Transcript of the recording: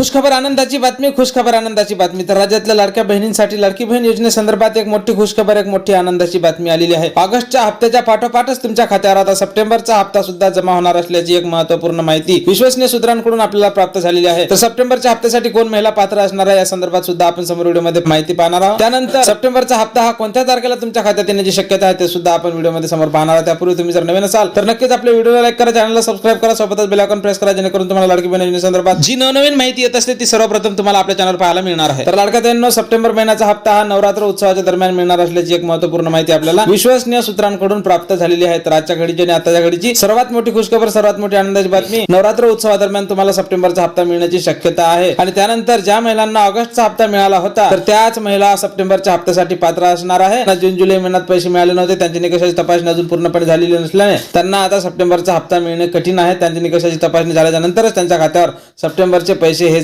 खुशखबर आनंदाची बातमी खुशखबर आनंदाची बातमी. तर राज्यातल्या लाडक्या बहिणींसाठी लाडकी बहीण योजनेसंदर्भात एक मोठी खुशखबर एक मोठी आनंदाची बातमी आलेली आहे. ऑगस्टच्या हप्त्याच्या पाठोपाठच तुमच्या खात्यावर आता सप्टेंबरचा हप्ता सुद्धा जमा होणार असल्याची एक महत्त्वपूर्ण माहिती विश्वसनीय सूत्रांकडून आपल्याला प्राप्त झालेली आहे. तर सप्टेंबरच्या हप्त्यासाठी कोण महिला पात्र असणार आहे या संदर्भात सुद्धा आपण समोर व्हिडिओमध्ये माहिती पाहणार आहोत. त्यानंतर सप्टेंबरचा हप्ता हा कोणत्या तारखेला तुमच्या खात्यात येण्याची शक्यता आहे ते सुद्धा आपण व्हिडिओमध्ये समोर पाहणार आहोत. त्यापूर्वी तुम्ही जर नवीन असाल तर नक्कीच आपल्या व्हिडिओला लाईक करा चॅनलला सबस्क्राईब करा सोबतच बेलायकॉन प्रेस करा जेणेकरून तुम्हाला लाडकी बहीण योजनेसंदर्भात जी नवनवीन माहिती येत असते ती सर्वप्रथम तुम्हाला आपल्या चॅनल पाहायला मिळणार आहे. तर लाडका सप्टेंबर महिन्याचा हप्ता हा नवरात्र उत्सवाच्या दरम्यान मिळणार असल्याची एक महत्त्वपूर्ण माहिती आपल्याला विश्वसनीय सूत्रांकडून प्राप्त झालेली आहे. तर आजच्या घडीची आणि आताच्या घडीची सर्वात मोठी खुशखबर सर्वात मोठी आनंदाची बातमी नवरात्र उत्सवादरम्यान तुम्हाला सप्टेंबरचा हप्ता मिळण्याची शक्यता आहे. आणि त्यानंतर ज्या महिलांना ऑगस्टचा हप्ता मिळाला होता तर त्याच महिला सप्टेंबरच्या हप्त्यासाठी पात्र असणार आहे. जून जुलै महिन्यात पैसे मिळाले नव्हते त्यांची निकषाची तपासणी अजून पूर्णपणे झालेली नसल्याने त्यांना आता सप्टेंबरचा हप्ता मिळणे कठीण आहे. त्यांची निकषाची तपासणी झाल्याच्या नंतरच त्यांच्या खात्यावर सप्टेंबरचे पैसे हे